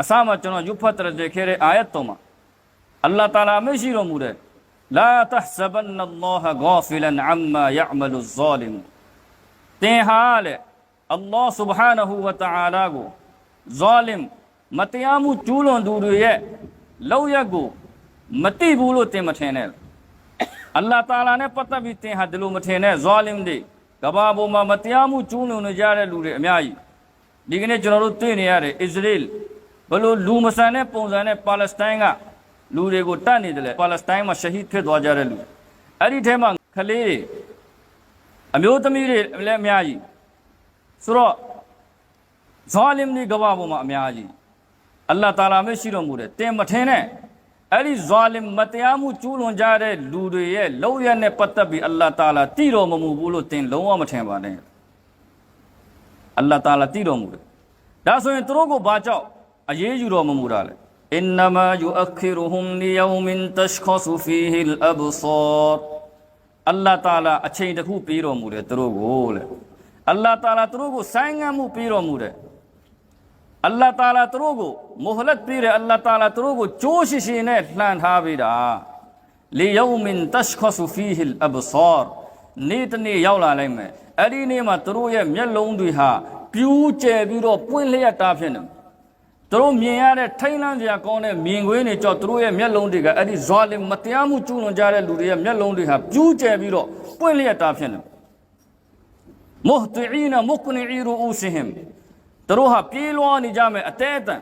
အစမကျွန်တော်ယူဖတ်တရကြခဲ့တဲ့အာယတ်တော်မှာအလ္လာဟ်တာလာမရှိတော်မူတဲ့လာတဟ်ဇဘန်နလောဟဂေါဖီလန်အမ်မာယအမလူဇာလင်သင်ဟာလေအလ္လာဟ်ဆုဘဟာနဟူဝတအာလာကိုဇာလင်မတရားမှုကျူးလွန်သူတွေရဲ့လောက်ရက်ကိုမတိဘူးလို့သင်မထင်နဲ့အလ္လာဟ်တာလာနဲ့ပတ်သက်ပြီးသင်ဟာဒီလိုမထင်နဲ့ဇာလင်တွေကဘာပေါ်မှာမတရားမှုကျူးလွန်နေကြတဲ့လူတွေအများကြီးဒီကနေ့ကျွန်တော်တို့တွေ့နေရတဲ့အစ္စရေးလ် ဘလို့လူမဆန်တဲ့ပုံစံနဲ့ပါလက်စတိုင်းကလူတွေကိုတတ်နေတယ်လေပါလက်စတိုင်းမှာရှဟီဒ်ဖြစ်သွားကြတဲ့လူအဲ့ဒီထဲမှာကလေးတွေအမျိုးသမီးတွေလည်းအများကြီးဆိုတော့ဇာလင်တွေကဘာပေါ်မှာအများကြီးအလ္လာဟ်တာလာမရှိတော်မူတယ်တင်မထင်နဲ့အဲ့ဒီဇာလင်မတရားမှုကျူးလွန်ကြတဲ့လူတွေရဲ့လောက်ရနဲ့ပတ်သက်ပြီးအလ္လာဟ်တာလာတည်တော်မမူဘူးလို့တင်လုံးဝမထင်ပါနဲ့အလ္လာဟ်တာလာတည်တော်မူတယ်ဒါဆိုရင်သူတို့ကိုဘာကြောင့် အရေးယူတော်မမူတာလဲအင်နမာယူအခီရူဟွမ်လီယောမင်တရှခဆူဖီဟီလ်အဘဆာအလ္လာဟ်တာလာအချိန်တစ်ခုပေးတော်မူတယ်သူတို့ကိုလေအလ္လာဟ်တာလာသူတို့ကိုဆိုင်းငံ့မှုပေးတော်မူတယ်အလ္လာဟ်တာလာသူတို့ကိုမုဟလတ်ပေးတယ်အလ္လာဟ်တာလာသူတို့ကိုကြိုးရှိရှိနဲ့လှန်ထားပေးတာလီယောမင်တရှခဆူဖီဟီလ်အဘဆာနေ့တစ်နေ့ရောက်လာလိုက်မယ်အဲ့ဒီနေ့မှာသူတို့ရဲ့မျက်လုံးတွေဟာပြူးကျယ်ပြီးတော့ပွင့်လျက်တာဖြစ်နေတယ် သူတို့မြင်ရတဲ့ထိတ်လန့်စရာကောင်းတဲ့မြင်ကွင်းတွေကြောင့်သူတို့ရဲ့မျက်လုံးတွေကအဲ့ဒီဇွာလင်မတရားမှုကျူးလွန်ကြတဲ့လူတွေရဲ့မျက်လုံးတွေဟာပြူးကျယ်ပြီးတော့ပွင့်လျက်တာဖြစ်နေမုဟတီအီနာမုကနီအီရူအူဆီဟင်သူတို့ဟာပြေးလွှားနေကြမယ်အတဲအတန်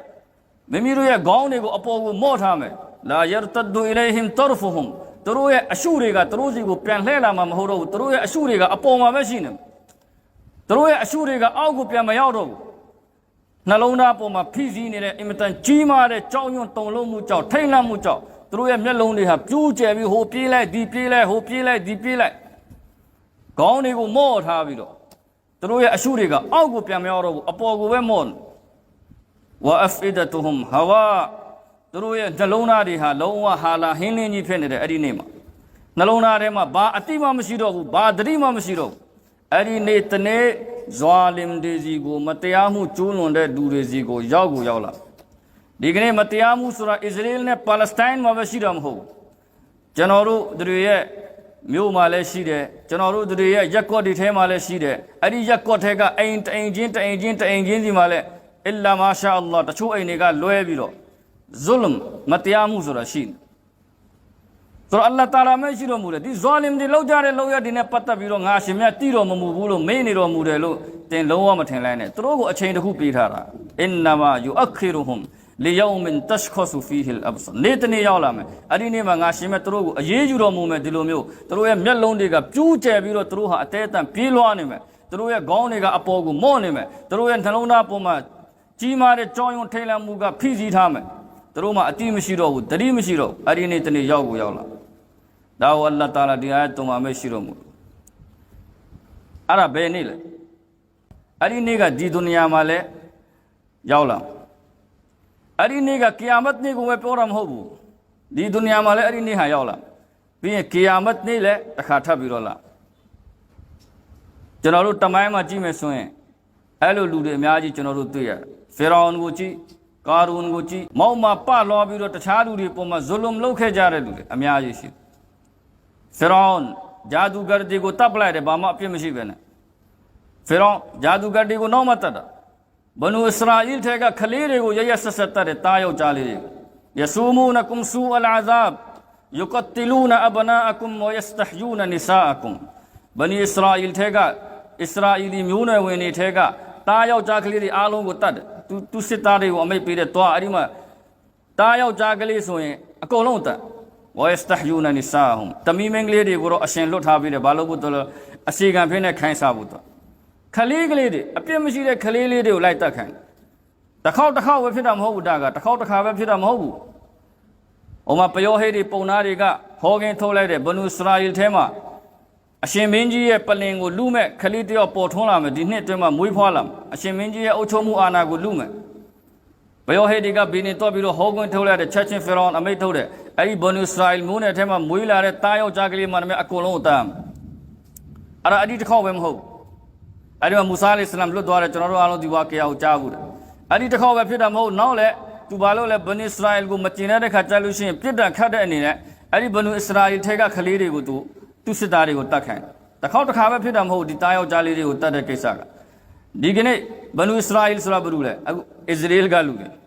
မိမိတို့ရဲ့ခေါင်းတွေကိုအပေါ်ကိုမော့ထားမယ်လာယရတဒူအီလိုင်ဟင်တရဖူဟွမ်သူတို့ရဲ့အရှုတွေကသူတို့စီကိုပြန်လှည့်လာမှာမဟုတ်တော့ဘူးသူတို့ရဲ့အရှုတွေကအပေါ်မှာပဲရှိနေတယ်သူတို့ရဲ့အရှုတွေကအောက်ကိုပြန်မရောက်တော့ဘူး နှလုံးသားပေါ်မှာဖိစီးနေတဲ့အင်မတန်ကြီးမားတဲ့ကြောက်ရွံ့တုန်လှုပ်မှုကြောင့်ထိတ်လန့်မှုကြောင့်သူတို့ရဲ့မျက်လုံးတွေဟာပြူးကျယ်ပြီးဟိုပြေးလိုက်ဒီပြေးလိုက်ဟိုပြေးလိုက်ဒီပြေးလိုက်ခေါင်းတွေကိုမော့ထားပြီးတော့သူတို့ရဲ့အရှုတွေကအောက်ကိုပြန်မရောက်တော့ဘူးအပေါ်ကိုပဲမော့နေဝအဖ်အီဒတူဟမ်ဟဝါသူတို့ရဲ့နှလုံးသားတွေဟာလုံးဝဟာလာဟင်းလင်းကြီးဖြစ်နေတဲ့အဲ့ဒီနေ့မှာနှလုံးသားထဲမှာဘာအတိမှမရှိတော့ဘူးဘာသတိမှမရှိတော့ဘူးအဲ့ဒီနေ့တနေ့ ဇွာလင်တွေစီကိုမတရားမှုကျူးလွန်တဲ့လူတွေစီကိုရောက်ကိုရောက်လာဒီကနေ့မတရားမှုဆိုတာအစ္စရေးနဲ့ပါလက်စတိုင်းမှာပဲရှိတော့မဟုတ်ဘူးကျွန်တော်တို့တွေရဲ့မြို့မှာလည်းရှိတယ်ကျွန်တော်တို့တွေရဲ့ရက်ကွက်တွေထဲမှာလည်းရှိတယ်အဲ့ဒီရက်ကွက်ထဲကအိမ်တအိမ်ချင်းတအိမ်ချင်းတအိမ်ချင်းစီမှာလည်းအလ္လာမာရှာအလ္လာတချို့အိမ်တွေကလွဲပြီးတော့ဇုလမ်မတရားမှုဆိုတာရှိတယ် ဆိုတော့အလ္လာဟ်တာလာမရှိတော်မူတယ်ဒီဇာလင်တွေလောက်ကြတဲ့လောက်ရဒီနဲ့ပတ်သက်ပြီးတော့ငါရှင်မြတ်တိတော်မမူဘူးလို့မေ့နေတော်မူတယ်လို့တင်လုံးဝမထင်လိုက်နဲ့သူတို့ကိုအချိန်တစ်ခုပေးထားတာအင်နာမာယူအခီရူဟွမ်လီယောမင်တရှခဆူဖီဟီလ်အဘဆနေတနေ့ရောက်လာမယ်အဲ့ဒီနေ့မှာငါရှင်မြတ်သူတို့ကိုအရေးယူတော်မူမယ်ဒီလိုမျိုးသူတို့ရဲ့မျက်လုံးတွေကပြူးကျယ်ပြီးတော့သူတို့ဟာအသေးအတန်ပြေးလွှားနေမယ်သူတို့ရဲ့ခေါင်းတွေကအပေါ်ကိုမော့နေမယ်သူတို့ရဲ့နှလုံးသားပေါ်မှာကြီးမားတဲ့ကြောင်းရွံထိတ်လန့်မှုကဖိစီးထားမယ်သူတို့မှာအတိမရှိတော့ဘူးတတိမရှိတော့အဲ့ဒီနေ့တနေ့ရောက်ကိုရောက်လာ ဒါဝအလ္လာဟ်တာလာဒီအာယတ်တုံမှာမရှိတော့ဘူးအဲ့ဒါဘယ်နေ့လဲအဲ့ဒီနေ့ကဒီဒုနီယာမှာလဲရောက်လာအဲ့ဒီနေ့ကကီယာမတ်နေ့ကိုပဲပြောတာမဟုတ်ဘူးဒီဒုနီယာမှာလဲအဲ့ဒီနေ့ဟာရောက်လာပြီးရင်ကီယာမတ်နေ့လဲတစ်ခါထပ်ပြီးတော့လာကျွန်တော်တို့တမိုင်းမှာကြည့်မယ်ဆိုရင်အဲ့လိုလူတွေအများကြီးကျွန်တော်တို့တွေ့ရတယ်ဖီရောင်ကိုကြည့်ကာရူန်ကိုကြည့်မောက်မှာပလောပြီးတော့တခြားလူတွေပုံမှာဇွလုံလုပ်ခဲ့ကြတဲ့လူတွေအများကြီးရှိတယ် ဖီရောင်ဂျာဒူဂါတွေကိုတပ်ပလိုက်တယ်ဘာမှအပြစ်မရှိပဲနဲ့ဖီရောင်ဂျာဒူဂါတွေကိုနောက်မှတတ်တာဘနူအစ္စရာအီလ်ထဲကခလေးတွေကိုရရဆက်ဆက်တတ်တဲ့တားယောက်ျားလေးတွေယဆူမူနကုမ်ဆူအလ်အာဇာဘ်ယုကတ်တလူနအဘနာအကုမ်ဝယစတဟယူနနိစာအကုမ်ဘနီအစ္စရာအီလ်ထဲကအစ္စရာအီလီမျိုးနွယ်ဝင်တွေထဲကတားယောက်ျားကလေးတွေအားလုံးကိုတတ်တယ်သူသူစစ်သားတွေကိုအမိတ်ပေးတဲ့တွားအဲ့ဒီမှာတားယောက်ျားကလေးဆိုရင်အကုန်လုံးတတ် ဝယစတဟယူနနိစာဟွမ်တမီမင်းကလေးတွေကိုတော့အရှင်လွတ်ထားပြီးတယ်ဘာလို့ဘုတော်အစီကံဖြစ်နေခိုင်းစားဖို့တော့ခလေးကလေးတွေအပြစ်မရှိတဲ့ခလေးလေးတွေကိုလိုက်တတ်ခိုင်းတစ်ခေါက်တစ်ခေါက်ပဲဖြစ်တာမဟုတ်ဘူးတာကတစ်ခေါက်တစ်ခါပဲဖြစ်တာမဟုတ်ဘူးဟိုမှာပယောဟေးတွေပုံနာတွေကဟောကင်းထုတ်လိုက်တဲ့ဘနူစရာအီလ်ထဲမှာအရှင်မင်းကြီးရဲ့ပလင်ကိုလူမဲ့ခလေးတယောက်ပေါ်ထွန်းလာမယ်ဒီနှစ်အတွင်းမှာမွေးဖွားလာမယ်အရှင်မင်းကြီးရဲ့အုပ်ချုပ်မှုအာဏာကိုလူမဲ့ဘယောဟေဒီကဘီနေတော့ပြီးတော့ဟောကွင်းထုတ်လိုက်တဲ့ချက်ချင်းဖီရောင်အမိတ်ထုတ်တဲ့ အဲ့ဒီဘနူစရာအီလ်မျိုးနဲ့အဲထဲမှာမွေးလာတဲ့တားယောက်ျားကလေးမှလည်းအကုန်လုံးအတမ်းအဲ့ဒါအဒီတစ်ခေါက်ပဲမဟုတ်အဲ့ဒီမှာမူဆာအလိစလမ်လွတ်သွားတယ်ကျွန်တော်တို့အားလုံးဒီဝါကရာကိုကြားဘူးတယ်အဲ့ဒီတစ်ခေါက်ပဲဖြစ်တာမဟုတ်နောက်လဲသူဘာလို့လဲဘနူအစ္စရာအီကိုမကျင်တဲ့ခါကြလို့ရှိရင်ပြစ်ဒဏ်ခတ်တဲ့အနေနဲ့အဲ့ဒီဘနူအစ္စရာအီထဲကခလေးတွေကိုသူသူစစ်သားတွေကိုတတ်ခိုင်းတယ်တစ်ခေါက်တစ်ခါပဲဖြစ်တာမဟုတ်ဘူးဒီတားယောက်ကြားလေးတွေကိုတတ်တဲ့ကိစ္စကဒီကနေ့ဘနူအစ္စရာအီဆိုတာဘာလို့လဲအခုအစ္စရေးလ်ကလူတွေဒီအစ္စရေးလ်ကအဲ့ဒီဘနူအစ္စရာအီရဲ့အဆက်အစ္စရေးလ်ကလူတွေကဒါပေမဲ့ဒီကနေ့ဘာဖြစ်သွားတယ်လဲသူတို့ကဖီရောင်နဲ့နေရာကိုရောက်သွားတယ်မွတ်စလင်တွေကဘနူအစ္စရာအီရဲ့နေရာကိုရောက်သွားတယ်မွတ်စလင်တွေရဲ့ခလေးတွေကိုဘလို့ရရဆက်ဆက်သူတို့တတ်နေကြတယ်လဲဆိုအချက်ထားပါတော့ဖီရောင်ဘလောက်ဇုလုံလုပ်ခဲ့တယ်လဲဟာဇရတ်မူဆာအလိုင်စလမ်နဲ့ဟာရူန်အလိုင်စလမ်ကိုအလ္လာဟ်တာ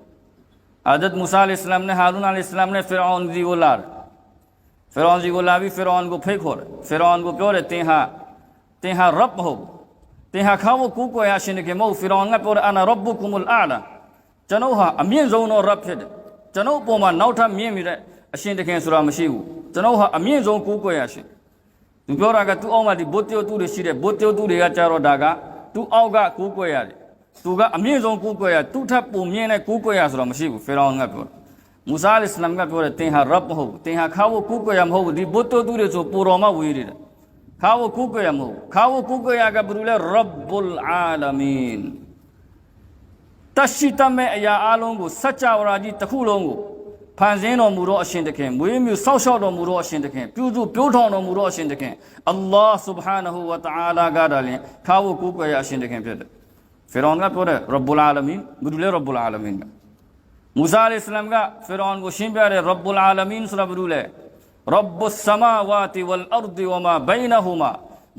ဖိတ်ခေါ်တယ်ဖီရောင်ကိုပြောတယ်တင်ဟာတင်ဟာရဘ်မဟုတ်ဘူးတင်ဟာခေါကိုကိုယ်ရရှင်တကယ်မဟုတ်ဖီရောင်ကပြောတယ်အနာရဘ်ဘူကုမူလ်အာလာကျွန်ုပ်ဟာအမြင့်ဆုံးသောရဘ်ဖြစ်တယ်ကျွန်ုပ်အပေါ်မှာနောက်ထပ်မြင့်မိတဲ့အရှင် သူကအမြင့်ဆုံးကိုးကွယ်ရသူထပ်ပုံမြင့်တဲ့ကိုးကွယ်ရဆိုတော့မရှိဘူးဖေရောင်းကပြောမူဆာအလ္လာမ်ကပြောတယ်သင်ဟာရပ်မဟုတ်ဘူးသင်ဟာခါဝကိုးကွယ်ရမဟုတ်ဘူးဒီဘုတ်တူတွေဆိုပူတော်မဝေးတယ်ခါဝကိုးကွယ်ရမဟုတ်ခါဝကိုးကွယ်ရကဘယ်လိုလဲရပ်ဘူလ်အာလမင်တရှိတမဲအရာအလုံးကိုစัจ java ကြီးတစ်ခုလုံးကိုဖန်ဆင်းတော်မူသောအရှင်သခင်မွေးမြူစောက်ရှောက်တော်မူသောအရှင်သခင်ပြုစုပြိုးထောင်တော်မူသောအရှင်သခင်အလ္လာဟ် سبحانه ဝတအာလာကဒါလင်ခါဝကိုးကွယ်ရအရှင်သခင်ဖြစ်တယ် ဖီရောင်ကပြောတယ်ရဘ်ဘူလ်အာလမင်ဘယ်လိုလဲရဘ်ဘူလ်အာလမင်ကမူဆာအလိုင်စလမ်ကဖီရောင်ကိုရှင်းပြတယ်ရဘ်ဘူလ်အာလမင်ဆိုတာဘယ်လိုလဲရဘ်ဘူဆမာဝါတီဝလ်အရ်ဒီဝမာဘိနဟူမာ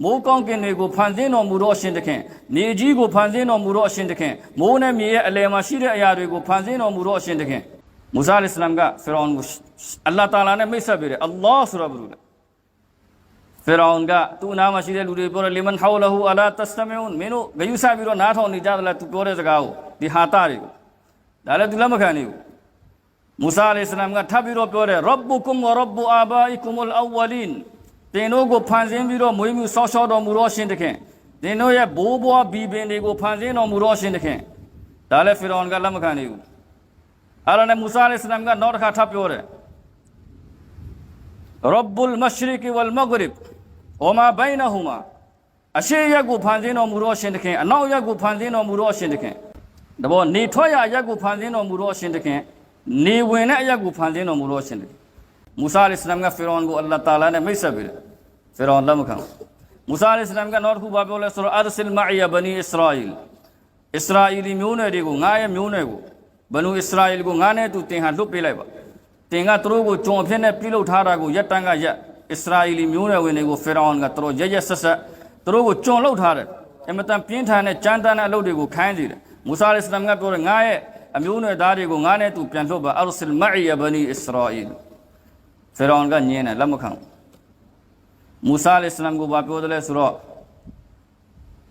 မိုးကောင်းကင်တွေကိုဖန်ဆင်းတော်မူသောအရှင်တခင်နေကြီးကိုဖန်ဆင်းတော်မူသောအရှင်တခင်မိုးနဲ့မြေရဲ့အလယ်မှာရှိတဲ့အရာတွေကိုဖန်ဆင်းတော်မူသောအရှင်တခင်မူဆာအလိုင်စလမ်ကဖီရောင်ကိုအလ္လာဟ်တာလာနဲ့မိတ်ဆက်ပေးတယ်အလ္လာဟ်ဆိုတာဘယ်လိုလဲ ဖီရောင်ကသူ့အနားမှာရှိတဲ့လူတွေပြောတယ်လီမန်ဟောလဟူအလာတစတမီဦးမင်းတို့ဂယုဆပြီးတော့နားထောင်နေကြတယ်လားသူပြောတဲ့စကားကိုဒီဟာတာတွေကိုဒါလည်းသူလက်မခံနိုင်ဘူးမူဆာအလိုင်စလမ်ကထပ်ပြီးတော့ပြောတယ်ရဘ်ဘူကုမ်ဝရဘ်ဘူအာဘာအီကုမလ်အဝလင်တင်တို့ကိုဖန်ဆင်းပြီးတော့မွေးမြူဆောက်ရှောက်တော်မူသောရှင်တခင်တင်တို့ရဲ့ဘိုးဘွားဘီပင်တွေကိုဖန်ဆင်းတော်မူသောရှင်တခင်ဒါလည်းဖီရောင်ကလက်မခံနိုင်ဘူးအဲ့ဒါနဲ့မူဆာအလိုင်စလမ်ကနောက်တစ်ခါထပ်ပြောတယ် ဝမာဘိုင်နဟူမာအရှိရက်ကိုဖန်ဆင်းတော်မူသောရှင်သခင်အနောက်ရက်ကိုဖန်ဆင်းတော်မူသောရှင်သခင်တဘောနေထွက်ရရက်ကိုဖန်ဆင်းတော်မူသောရှင်သခင်နေဝင်တဲ့အရက်ကိုဖန်ဆင်းတော်မူသောရှင်သခင်မူဆာအလ္လာဟ်အစ္စလမ်ကဖီရွန်ကိုအလ္လာဟ်တာလာနဲ့မိတ်ဆက်ပြီးတယ်ဖီရွန်လက်မခံမူဆာအလ္လာဟ်အစ္စလမ်ကနောက်တစ်ခုဘာပြောလဲဆိုတော့အာဒဆလ်မာအီယာဘနီအစ္စရာအီလ်အစ္စရာအီလီမျိုးနွယ်တွေကိုငါရဲ့မျိုးနွယ်ကိုဘနူအစ္စရာအီလ်ကိုငါနဲ့အတူတင်ဟာလွတ်ပေးလိုက်ပါတင်ကသူတို့ကိုဂျုံအဖြစ်နဲ့ပြုလုပ်ထားတာကိုရက်တန်းကရက် အစ္စရာအီလီမျိုးနွယ်ဝင်တွေကိုဖီရောင်ကသူတို့ရက်ရက်ဆက်ဆက်သူတို့ကိုကြုံလုပ်ထားတယ်အမတန်ပြင်းထန်တဲ့ကြမ်းတမ်းတဲ့အလုပ်တွေကိုခိုင်းစီတယ်မူဆာအလိုင်စလမ်ကပြောတယ်ငါရဲ့အမျိုးနွယ်သားတွေကိုငါနဲ့သူပြန်လွတ်ပါအရဆလ်မာအီယဘနီအစ္စရာအီလ်ဖီရောင်ကညင်းတယ်လက်မခံဘူးမူဆာအလိုင်စလမ်ကိုဘာပြောတယ်လဲဆိုတော့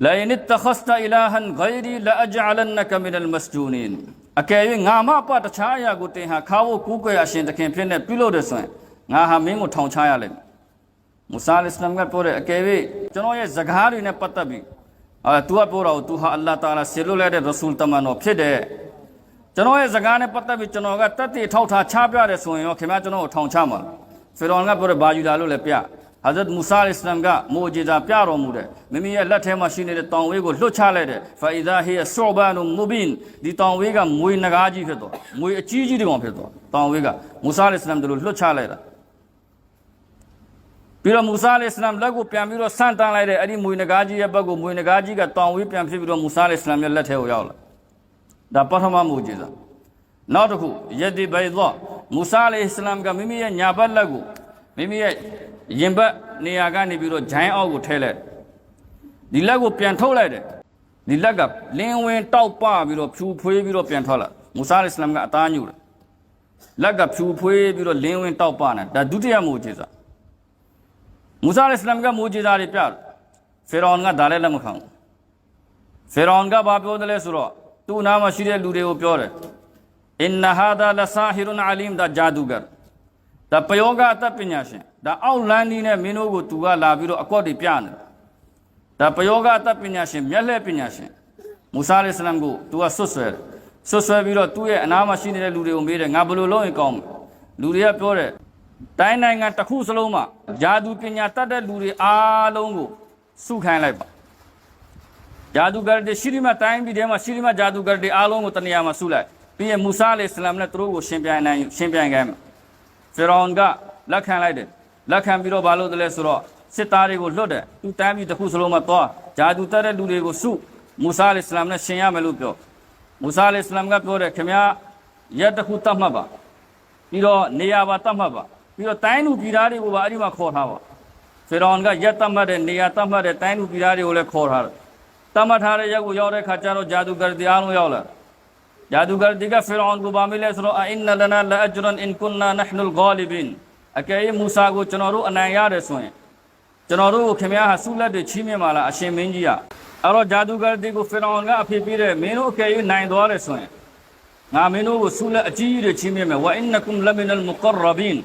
لئن اتخذت إلها غيري لأجعلنك من المسجونين အကယ်၍ငါမပတခြားအရာကိုတင်ဟာခါဖို့ကူးကွယ်အရှင်သခင်ဖြစ်နေပြုလို့တယ်ဆိုရင်ငါဟာမင်းကိုထောင်ချရလိမ့်မယ် မူဆာအလ္လာမ်ကပြောတယ်အကယ်၍ကျွန်တော်ရဲ့ဇကားတွေနဲ့ပတ်သက်ပြီးအာ तू ကပြောတာကို तू ဟာအလ္လာဟ်တာလာဆေလွတ်လိုက်တဲ့ရဆူလ်တမန်တော်ဖြစ်တဲ့ကျွန်တော်ရဲ့ဇကားနဲ့ပတ်သက်ပြီးကျွန်တော်ကတက်တည်ထောက်ထားချပြတယ်ဆိုရင်ရောခင်ဗျားကျွန်တော်ကိုထောင်ချမှာဖီရောန်ကပြောတယ်ဘာယူလာလို့လဲပြဟာဇတ်မူဆာအလ္လာမ်ကမိုဂျီဇာပြတော်မူတဲ့မိမိရဲ့လက်ထဲမှာရှိနေတဲ့တောင်ဝေးကိုလွတ်ချလိုက်တဲ့ဖာအီဇာဟီယဆောဘာနုမူဘင်ဒီတောင်ဝေးကမွေနဂါးကြီးဖြစ်သွားမွေအကြီးကြီးတောင်ဖြစ်သွားတောင်ဝေးကမူဆာအလ္လာမ်တို့လွတ်ချလိုက်တာ ပြီးတော့မူဆာအလัยဟ်လက်ကိုပြန်ပြီးတော့ဆန့်တန်းလိုက်တဲ့အဲ့ဒီမွေနဂါးကြီးရဲ့ဘက်ကိုမွေနဂါးကြီးကတောင်ဝေးပြန်ဖြစ်ပြီးတော့မူဆာအလัยဟ်ရဲ့လက်ထဲကိုရောက်လာဒါပထမမိုဂျီဇာနောက်တစ်ခုယဒီဘိဒ်မူဆာအလัยဟ်ကမိမိရဲ့ညာဘက်လက်ကိုမိမိရဲ့ရင်ဘတ်နေရာကနေပြီးတော့ဂျိုင်းအောက်ကိုထဲလိုက်ဒီလက်ကိုပြန်ထုတ်လိုက်တယ်ဒီလက်ကလင်းဝင်တောက်ပပြီးတော့ဖြူဖွေးပြီးတော့ပြန်ထွက်လာမူဆာအလ္လာဟ်အလัยဟ်ကအသားညူတယ်လက်ကဖြူဖွေးပြီးတော့လင်းဝင်တောက်ပနေဒါဒုတိယမိုဂျေဇာ မူဆာအလ္လာဟ်အလัยဟ်ကမိုဂျေဇာတွေပြတယ်ဖီရောင်ကဒါလည်းလက်မခံဘူးဖီရောင်ကဘာပြောတယ်လဲဆိုတော့သူ့နားမှာရှိတဲ့လူတွေကိုပြောတယ်အင်နဟာဒါလဆာဟီရွန်အလီမ်ဒါဂျာဒူဂါဒါပယောဂအတတ်ပညာရှင်ဒါအောက်လန်းနီးနဲ့မင်းတို့ကိုသူကလာပြီးတော့အကွက်တွေပြနေဒါပယောဂအတတ်ပညာရှင်မျက်လှည့်ပညာရှင်မူဆာအလိုင်စလမ်ကိုသူကဆွတ်ဆွဲတယ်ဆွတ်ဆွဲပြီးတော့သူ့ရဲ့အနားမှာရှိနေတဲ့လူတွေကိုမေးတယ်ငါဘယ်လိုလုပ်ရင်ကောင်းမလဲလူတွေကပြောတယ် တိုင်းနိုင်ငံတစ်ခုစလုံးမှာဂျာသူပညာတတ်တဲ့လူတွေအားလုံးကိုစုခိုင်းလိုက်ပါဂျာသူဂရတွေရှိရီမတိုင်းပြည်ထဲမှာရှိရီမဂျာသူဂရတွေအားလုံးကိုတနေရာမှာစုလိုက်ပြီးရင်မူဆာအလိုင်စလမ်နဲ့သူတို့ကိုရှင်ပြန်နိုင်ရှင်ပြန်ခိုင်းမှာဖီရောင်ကလက်ခံလိုက်တယ်လက်ခံပြီးတော့ဘာလုပ်တယ်လဲဆိုတော့စစ်သားတွေကိုလွတ်တယ်သူတိုင်းပြည်တစ်ခုစလုံးမှာသွားဂျာသူတတ်တဲ့လူတွေကိုစုမူဆာအလိုင်စလမ်နဲ့ရှင်ရမယ်လို့ပြောမူဆာအလိုင်စလမ်ကပြောတယ်ခင်ဗျာရက်တစ်ခုတတ်မှတ်ပါပြီးတော့နေရာပါတတ်မှတ်ပါ ပြီးတော့တိုင်းလူပြည်သားတွေကိုပါအဲ့ဒီမှာခေါ်ထားပါဖီရောင်ကရက်တတ်မှတ်တဲ့နေရာတတ်မှတ်တဲ့တိုင်းလူပြည်သားတွေကိုလည်းခေါ်ထားတယ်တတ်မှတ်ထားတဲ့ရက်ကိုရောက်တဲ့ခါကျတော့ဂျာသူဂရတွေအားလုံးရောက်လာဂျာသူဂရတွေကဖီရောင်ကိုပါမေးလဲဆိုတော့အင်နလနာလာအဂျရန်အင်ကွန်နာနဟ်နူလ်ဂါလီဘင်အကယ်၍မူဆာကိုကျွန်တော်တို့အနိုင်ရတယ်ဆိုရင်ကျွန်တော်တို့ကိုခင်ဗျားဟာဆုလက်တွေချီးမြှင့်ပါလားအရှင်မင်းကြီးကအဲ့တော့ဂျာသူဂရတွေကိုဖီရောင်ကအဖေပေးတယ်မင်းတို့အကယ်၍နိုင်သွားတယ်ဆိုရင်ငါမင်းတို့ကိုဆုလက်အကြီးကြီးတွေချီးမြှင့်မယ်ဝအင်နကုမ်လမင်နလ်မူကရဘင်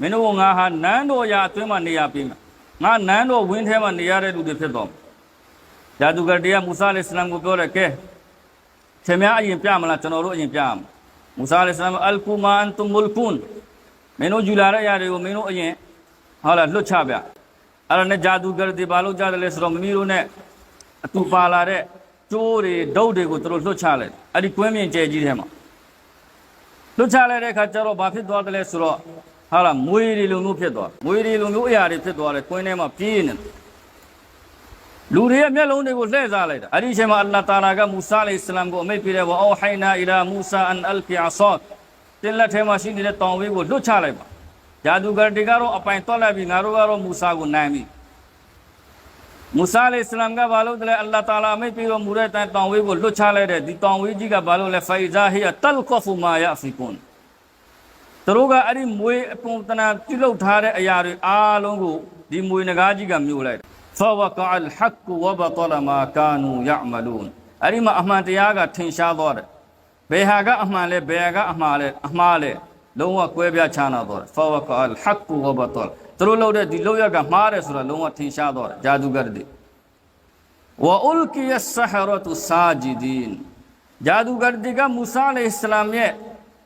မင်းတို့ကငါဟာနန်းတော်ရာအတွင်းမှာနေရာပေးမယ်ငါနန်းတော်ဝင်းထဲမှာနေရတဲ့လူတွေဖြစ်တော့ဂျာသူဂရတွေကမူဆာအလိုင်စလမ်ကိုပြောတယ်ကဲခင်ဗျားအရင်ပြမလားကျွန်တော်တို့အရင်ပြရမယ်မူဆာအလိုင်ဆလမ်အလ်ကူမန်တုမလ်ကွန်မင်းတို့ယူလာတဲ့အရာတွေကိုမင်းတို့အရင်ဟုတ်လားလွတ်ချပြအဲ့ဒါနဲ့ဂျာဒူဂရတီဘာလို့ကြားတယ်လဲဆိုတော့မမီတို့နဲ့အတူပါလာတဲ့ကျိုးတွေဒုတ်တွေကိုသူတို့လွတ်ချလိုက်အဲ့ဒီကွင်းမြင့်ကျဲကြီးထဲမှာလွတ်ချလိုက်တဲ့အခါကျတော့ဘာဖြစ်သွားတယ်လဲဆိုတော့ ဟာလားမွေးတွေလိုမျိုးဖြစ်သွားမွေးတွေလိုမျိုးအရာတွေဖြစ်သွားတယ်ကွင်းထဲမှာပြေးနေတယ်လူတွေရဲ့မျက်လုံးတွေကိုလှည့်စားလိုက်တာအဲ့ဒီအချိန်မှာအလ္လာဟ်တာလာကမူဆာအလိုင်စလမ်ကိုအမိန့်ပေးတယ်ဝအောဟိုင်နာအီလာမူဆာအန်အလ်ကီအဆတ်တင်လက်ထဲမှာရှိနေတဲ့တောင်ဝေးကိုလွတ်ချလိုက်ပါဂျာဒူဂရတွေကတော့အပိုင်တွက်လိုက်ပြီးငါတို့ကတော့မူဆာကိုနိုင်ပြီမူဆာအလိုင်စလမ်ကဘာလို့လဲအလ္လာဟ်တာလာအမိန့်ပေးတော်မူတဲ့တိုင်တောင်ဝေးကိုလွတ်ချလိုက်တဲ့ဒီတောင်ဝေးကြီးကဘာလို့လဲဖိုင်ဇာဟီယတလ်ကဖူမာယာဖီကွန် သူတို့ကအဲ့ဒီမွေပုံတနာပြုလုပ်ထားတဲ့အရာတွေအားလုံးကိုဒီမွေနဂါးကြီးကမြို့လိုက်ဖဝကအလ်ဟက်ကူဝဘတလမာကာနူယာမလူန်အဲ့ဒီမှာအမှန်တရားကထင်ရှားသွားတယ်ဘယ်ဟာကအမှန်လဲဘယ်ဟာကအမှားလဲအမှားလဲလုံးဝကွဲပြားခြားနာသွားတယ်ဖဝကအလ်ဟက်ကူဝဘတလသူတို့လုပ်တဲ့ဒီလုပ်ရကမှားတယ်ဆိုတာလုံးဝထင်ရှားသွားတယ်ဂျာဒူကတည်းဝအူလ်ကီယဆဟရတုစာဂျီဒီန်ဂျာဒူကတည်းကမူဆာအလัยဟ်ဆလမ်ရဲ့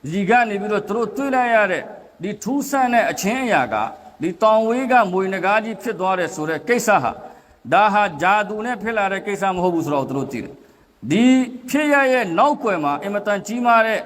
ဒီကနေပြီးတော့သူတို့တွေ့လိုက်ရတဲ့ဒီထူးဆန်းတဲ့အချင်းအရာကဒီတောင်ဝေးကမွေနဂါးကြီးဖြစ်သွားတယ်ဆိုတဲ့ကိစ္စဟာဒါဟာဂျာဒူနဲ့ဖြစ်လာတဲ့ကိစ္စမဟုတ်ဘူးဆိုတော့သူတို့သိတယ်ဒီဖြစ်ရရဲ့နောက်ွယ်မှာအင်မတန်ကြီးမားတဲ့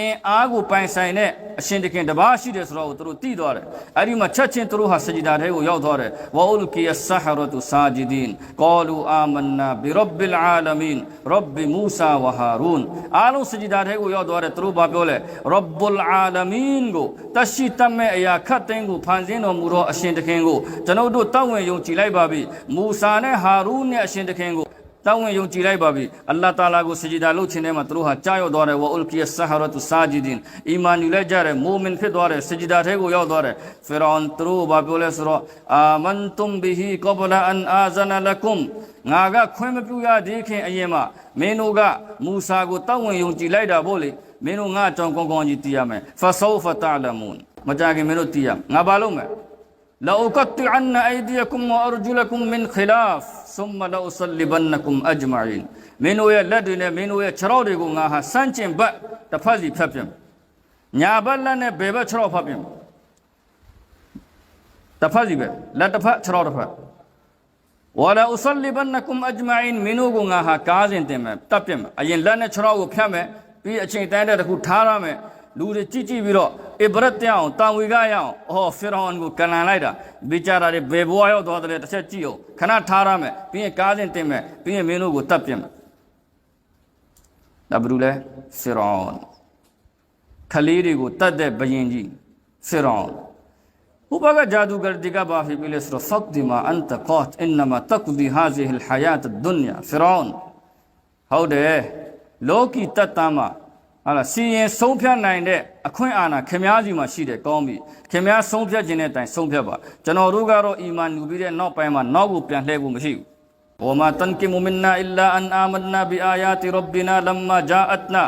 အင်အားကိုပိုင်ဆိုင်တဲ့အရှင်တခင်တပါးရှိတယ်ဆိုတော့သူတို့သိသွားတယ်အဲ့ဒီမှာချက်ချင်းသူတို့ဟာစဂျီဒါထဲကိုရောက်သွားတယ်ဝအူလ်ကီယဆဟရတုစာဂျီဒင်ကောလူအာမန်နာဘီရဘ်ဘီလ်အာလမင်ရဘ်ဘီမူဆာဝဟာရူန်အားလုံးစဂျီဒါထဲကိုရောက်သွားတယ်သူတို့ဘာပြောလဲရဘ်ဘ်အာလမင်ကိုတရှိတတ်မဲ့အရာခတ်သိမ်းကိုဖန်ဆင်းတော်မူသောအရှင်တခင်ကိုကျွန်ုပ်တို့တောက်ဝင်ယုံကြည်လိုက်ပါပြီမူဆာနဲ့ဟာရူန်နဲ့အရှင်တခင်ကို တောင်းဝင်ယုံကြည်လိုက်ပါပြီအလ္လာဟ်တာလာကိုစဂျီဒါလုပ်ခြင်းထဲမှာသူတို့ဟာကြားရောက်သွားတယ်ဝအူလ်ကီယဆဟရတုစာဂျီဒင်အီမန်ယူလိုက်ကြတယ်မူမင်ဖြစ်သွားတယ်စဂျီဒါထဲကိုရောက်သွားတယ်ဖီရောင်သူတို့ဘာပြောလဲဆိုတော့အာမန်တုမ်ဘီဟီကဘလာအန်အာဇနာလကုမ်ငါကခွင့်မပြုရသေးခင်အရင်မှာမင်းတို့ကမူဆာကိုတောင်းဝင်ယုံကြည်လိုက်တာပေါ့လေမင်းတို့ငါအကြောင်းကောင်းကောင်းကြီးသိရမယ်ဖဆောဖတာလမွန်မကြခင်မင်းတို့သိရငါဘာလုပ်မလဲ لأقطعن أيديكم وأرجلكم من خلاف ثم لأصلبنكم أجمعين မင်းတို့ရဲ့လက်တွေနဲ့မင်းတို့ရဲ့ခြေထောက်တွေကိုငါဟာစမ်းကျင်ဘက်တစ်ဖက်စီဖြတ်ပြင်ညာဘက်လက်နဲ့ဘယ်ဘက်ခြေထောက်ဖတ်ပြင်တစ်ဖက်စီပဲလက်တစ်ဖက်ခြေထောက်တစ်ဖက်ဝလာဥဆလီဘန်နကုမ်အဂျမိုင်မင်းတို့ကငါဟာကားစဉ်တင်မယ်တပ်ပြင်မယ်အရင်လက်နဲ့ခြေထောက်ကိုဖြတ်မယ်ပြီးအချိန်တိုင်းတဲ့တစ်ခုထားရမယ်လူတွေကြည့်ကြည့်ပြီးတော့ အဘရတ်တအောင်တာဝီကရအောင်အော်ဖီရောင်ကိုကန်လန်လိုက်တာဘေချာတာတွေဘယ်ဘဝရောက်သွားတယ်တစ်ချက်ကြည့်အောင်ခဏထားရမယ်ပြီးရင်ကားစဉ် တင်မယ်ပြီးရင်မင်းတို့ကိုတပ်ပြင်မယ်ဒါဘယ်လိုလဲဖီရောင်ခလေးတွေကိုတတ်တဲ့ဘယင်ကြီးဖီရောင်ဟိုဘကဂျာဒူဂရဒီကဘာဖီဘီလစရဖတ်ဒီမာအန်တကောတ်အင်နမာတကဒီဟာဇီဟ်လ်ဟယာတ်ဒွန်ယာဖီရောင်ဟုတ်တယ်လောကီတတ်တမ်းမှာဟာလားစီရင်ဆုံးဖြတ်နိုင်တဲ့အခွင့်အာဏာခင်များစီမှာရှိတယ်ကောင်းပြီခင်များဆုံးဖြတ်ခြင်းတဲ့အတိုင်းဆုံးဖြတ်ပါကျွန်တော်တို့ကတော့အီမန်ယူပြီးတဲ့နောက်ပိုင်းမှာနောက်ကိုပြန်လှည့်ဖို့မရှိဘူးဝမာတန်ကီမူမင်နာအီလာအန်အာမန်နာဘီအာယာတီရဘ်ဘီနာလမ်မာဂျာအတ်နာ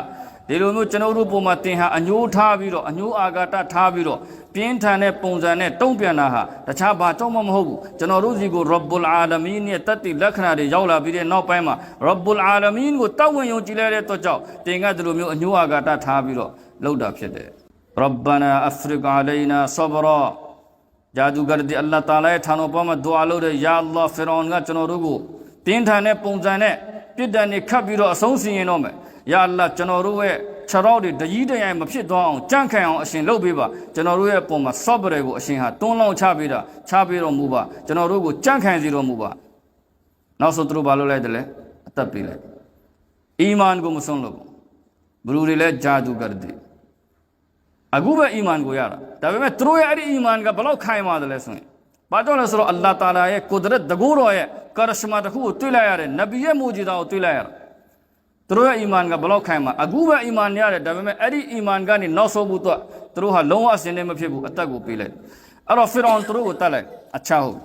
ဒီလိုမျိုးကျွန်တော်တို့ပုံမှာတင်ဟာအညိုးထားပြီးတော့အညိုးအာဂါတထားပြီးတော့ ပြင်းထန်တဲ့ပုံစံနဲ့တုံ့ပြန်တာဟာတခြားဘာကြောင့်မှမဟုတ်ဘူးကျွန်တော်တို့စီကို Rabbul Alamin ရဲ့တတ်သိလက္ခဏာတွေရောက်လာပြီးတဲ့နောက်ပိုင်းမှာ Rabbul Alamin ကိုတောက်ဝင်ယုံကြည်လိုက်တဲ့အတွက်ကြောင့်သင်ကဒီလိုမျိုးအညိုအာဃာတထားပြီးတော့လောက်တာဖြစ်တယ် Rabbana afriq alayna sabra ဂျာဒူဂရဒီအလ္လာဟ်တာလာရဲ့ဌာနပေါ်မှာဒူအာလုပ်တဲ့ယာအလ္လာဟ်ဖီရောန်ကကျွန်တော်တို့ကိုပြင်းထန်တဲ့ပုံစံနဲ့ပြစ်ဒဏ်တွေခတ်ပြီးတော့အဆုံးစီရင်တော့မယ်ယာအလ္လာဟ်ကျွန်တော်တို့ရဲ့ ခြေတော်တွေတကြီးတရိုင်မဖြစ်သွားအောင်ကြန့်ခိုင်အောင်အရှင်လုပ်ပေးပါကျွန်တော်တို့ရဲ့ပုံမှာဆော့ဘရဲကိုအရှင်ဟာတွန်းလောင်းချပေးတာချပေးတော်မူပါကျွန်တော်တို့ကိုကြန့်ခိုင်စေတော်မူပါနောက်ဆုံးသူတို့ဘာလုပ်လိုက်တယ်လဲအသက်ပေးလိုက်အီမန်ကိုမဆုံးလို့ဘလူတွေလဲဂျာဒူဂရဒီအခုပဲအီမန်ကိုရတာဒါပေမဲ့သူတို့ရဲ့အဲ့ဒီအီမန်ကဘလောက်ခိုင်မာတယ်လဲဆိုရင်ဘာကြောင့်လဲဆိုတော့အလ္လာဟ်တာလာရဲ့ကုဒရတ်တကူတော်ရဲ့ကာရရှမာတစ်ခုကိုတွေ့လိုက်ရတယ်နဗီရဲ့မူဂျီဒါကိုတွေ့လိုက်ရတာ သူတို့ရဲ့အီမန်ကဘလောက်ခိုင်မာအခုပဲအီမန်ရတယ်ဒါပေမဲ့အဲ့ဒီအီမန်ကနေနောက်ဆုံးဘူးတော့သူတို့ဟာလုံးဝအစင်နဲ့မဖြစ်ဘူးအသက်ကိုပေးလိုက်အဲ့တော့ဖီရောင်သူတို့ကိုတတ်လိုက်အချာဟုတ်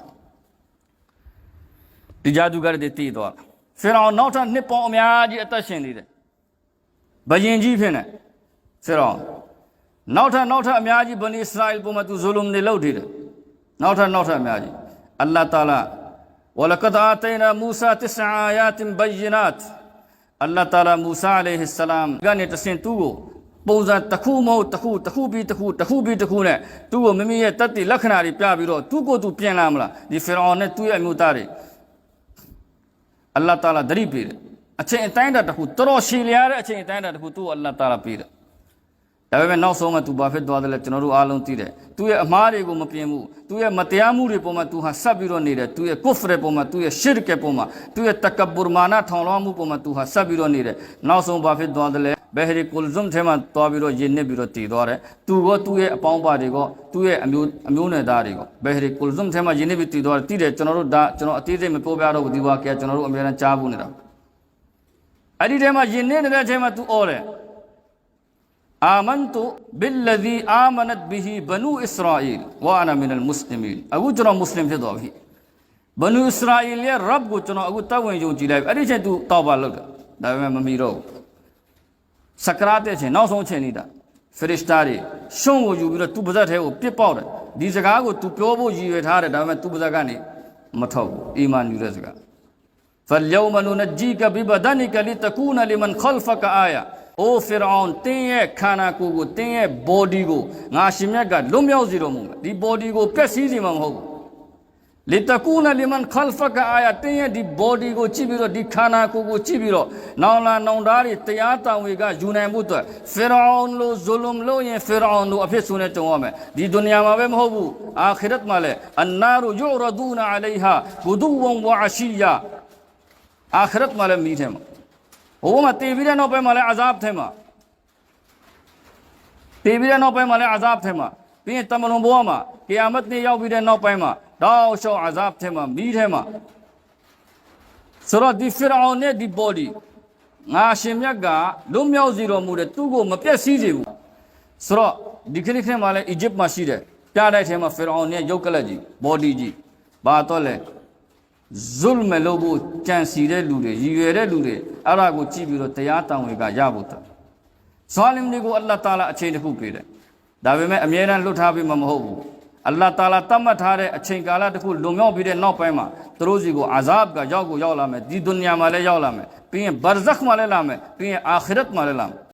ဒီဂျာဒူကရတဲ့တည်သွားဖီရောင်နောက်ထပ်နှစ်ပေါင်းအများကြီးအသက်ရှင်နေတယ်ဘယင်ကြီးဖြစ်နေဖီရောင်နောက်ထပ်နောက်ထပ်အများကြီးဗနီအစ္စရာအယ်ပုံမှာသူဇူလုံနေလုပ်သေးတယ်နောက်ထပ်နောက်ထပ်အများကြီးအလ္လာဟ်တာလာဝလကဒ်အာတိုင်နာမူဆာတစအာယာတင်ဘယင်နတ် အလ္လာဟ်တာလာမူဆာအလိုင်ဟစ်ဆလမ်ကနေတဆင်သူ့ကိုပုံစံတစ်ခုမဟုတ်တစ်ခုတစ်ခုပြီးတစ်ခုတစ်ခုပြီးတစ်ခုနဲ့သူ့ကိုမိမိရဲ့တတ်တိလက္ခဏာတွေပြပြီးတော့သူ့ကိုယ်သူပြင်လာမလားဒီဖီရောင်နဲ့သူ့ရဲ့အမျိုးသားတွေအလ္လာဟ်တာလာဒရိပေးတယ်အချိန်အတိုင်းအတာတစ်ခုတော်တော်ရှည်လျားတဲ့အချိန်အတိုင်းအတာတစ်ခုသူ့ကိုအလ္လာဟ်တာလာပေးတယ် ဒါပေမဲ့နောက်ဆုံးကသူဘာဖြစ်သွားတယ်လဲကျွန်တော်တို့အားလုံးသိတယ်သူရဲ့အမားတွေကိုမပြင်ဘူးသူရဲ့မတရားမှုတွေပုံမှာသူဟာဆက်ပြီးတော့နေတယ်သူရဲ့ကုဖရပုံမှာသူရဲ့ရှစ်ရ်ကပုံမှာသူရဲ့တကဘူမာနာထောင်လွှမ်းမှုပုံမှာသူဟာဆက်ပြီးတော့နေတယ်နောက်ဆုံးဘာဖြစ်သွားတယ်လဲဘဟရီကုလဇွမ်ထဲမှာသွားပြီးတော့ယဉ်နစ်ပြီးတော့တည်သွားတယ်သူကသူ့ရဲ့အပေါင်းပါတွေကသူ့ရဲ့အမျိုးအမျိုးနယ်သားတွေကဘဟရီကုလဇွမ်ထဲမှာယဉ်နစ်ပြီးတည်သွားတယ်တည်တယ်ကျွန်တော်တို့ဒါကျွန်တော်အသေးစိတ်မပြောပြတော့ဘူးဒီဝါကကျွန်တော်တို့အများနဲ့ကြားဘူးနေတာအဲ့ဒီထဲမှာယဉ်နစ်နေတဲ့ထဲမှာသူအော်တယ် آمنت بالذي آمنت به بنو إسرائيل وأنا من المسلمين. أقول جرى مسلم في به بنو إسرائيل يا رب قلت أنا أقول طيب تاوين جو جلاب أريد أن توبة لك. دا ما مميرو سكرات ہے نو سو چھے نہیں دا فرشتہ رے شوں کو جو بھی تو بزر ہے وہ پپ پاؤ رہے دی سگا تو پیو بو جی وے تھا رہے دا تو بزر کا نہیں إيمان ایمان فَالْيَوْمَ نُنَجِّيكَ بِبَدَنِكَ لِتَكُونَ لِمَنْ خَلْفَكَ آيَةً အိုဖီရောင်တင်းရဲ့ခန္ဓာကိုယ်ကိုတင်းရဲ့ body ကိုငါရှင်မြတ်ကလွတ်မြောက်စေတော်မူမယ်ဒီ body ကိုပျက်စီးစေမှာမဟုတ်ဘူးလီတကူနလီမန်ခလ်ဖကအာယတင်းရဲ့ဒီ body ကိုကြည့်ပြီးတော့ဒီခန္ဓာကိုယ်ကိုကြည့်ပြီးတော့နောင်လာနောင်သားတွေတရားတောင်တွေကယူနိုင်မှုအတွက်ဖီရောင်လိုဇူလုံလို့ရင်ဖီရောင်လိုအဖြစ်ဆိုနေကြုံရမယ်ဒီဒုနီယာမှာပဲမဟုတ်ဘူးအာခရတ်မှာလည်းအန်နာရူယူရဒူနာအလိုင်ဟာဂူဒူဝံဝါအရှီယာအာခရတ်မှာလည်းမိထဲမှာ ဟိုမှာတည်ပြီးတဲ့နောက်ပိုင်းမှာလည်းအဇာဘ်ထဲမှာတည်ပြီးတဲ့နောက်ပိုင်းမှာလည်းအဇာဘ်ထဲမှာပြီးရင်တမလွန်ဘဝမှာကီယာမတ်နေ့ရောက်ပြီးတဲ့နောက်ပိုင်းမှာတောက်လျှောက်အဇာဘ်ထဲမှာမိထဲမှာဆိုတော့ဒီဖီရောင်နဲ့ဒီ body ငါရှင်မြတ်ကလွတ်မြောက်စီတော်မူတဲ့သူ့ကိုမပြတ်စည်းစေဘူးဆိုတော့ဒီခရစ်ခရစ်မှာလည်းအီဂျစ်မှာရှိတယ်ပြတဲ့ထဲမှာဖီရောင်နဲ့ရုပ်ကလပ်ကြီး body ကြီးဘာတော့လဲ ဇုလ်မလုပ်ဖို့ကြံစီတဲ့လူတွေရည်ရွယ်တဲ့လူတွေအဲ့ဒါကိုကြည့်ပြီးတော့တရားတောင်းတွေကရဖို့တဇာလင်တွေကိုအလ္လာဟ်တာလာအချိန်တစ်ခုပေးတယ်ဒါပေမဲ့အမြဲတမ်းလွတ်ထားပြီးမှမဟုတ်ဘူးအလ္လာဟ်တာလာတတ်မှတ်ထားတဲ့အချိန်ကာလတစ်ခုလွန်မြောက်ပြီးတဲ့နောက်ပိုင်းမှာသူတို့စီကိုအာဇာဘ်ကရောက်ကိုရောက်လာမယ်ဒီဒုနီယာမှာလည်းရောက်လာမယ်ပြီးရင်ဘာဇက်မှာလည်းလာမယ်ပြီးရင်အာခရတ်မှာလည်းလာမယ်